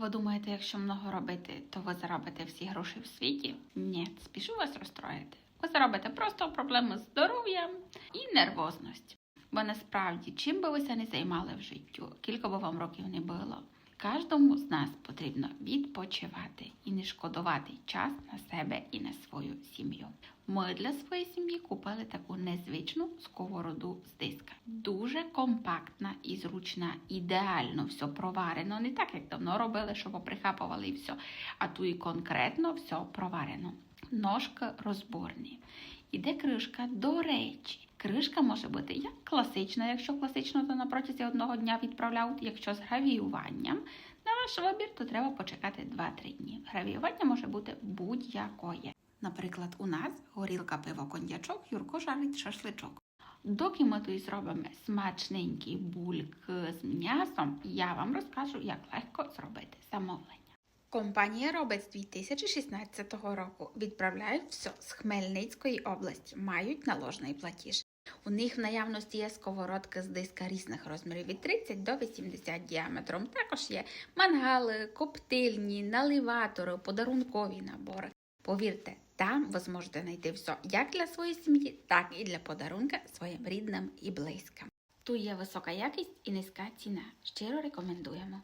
Ви думаєте, якщо много робити, то ви заробите всі гроші в світі? Ні, спішу вас розстроїти. Ви заробите просто проблеми з здоров'ям і нервозність. Бо насправді, чим би ви ся не займали в життю, кілька би вам років не було, кожному з нас потрібно відпочивати і не шкодувати час на себе і на свою сім'ю. Ми для своєї сім'ї купили таку незвичну сковороду з диска. Дуже компактна і зручна, ідеально все проварено, не так як давно робили, що поприхапували і все, а тут і конкретно все проварено. Ножки розборні. Іде кришка, до речі. Кришка може бути як класична, якщо класично, то на протязі одного дня відправляють, якщо з гравіюванням. На ваш вибір, то треба почекати 2-3 дні. Гравіювання може бути будь-якое. Наприклад, у нас горілка пиво коньячок, Юрко жарить шашличок. Доки ми тут зробимо смачненький бульк з м'ясом, я вам розкажу, як легко зробити замовлення. Компанія робить з 2016 року. Відправляють все з Хмельницької області, мають наложний платіж. У них в наявності є сковородки з диска різних розмірів від 30 до 80 діаметром. Також є мангали, коптильні, наливатори, подарункові набори. Повірте, там ви зможете знайти все як для своєї сім'ї, так і для подарунка своїм рідним і близьким. Тут є висока якість і низька ціна. Щиро рекомендуємо.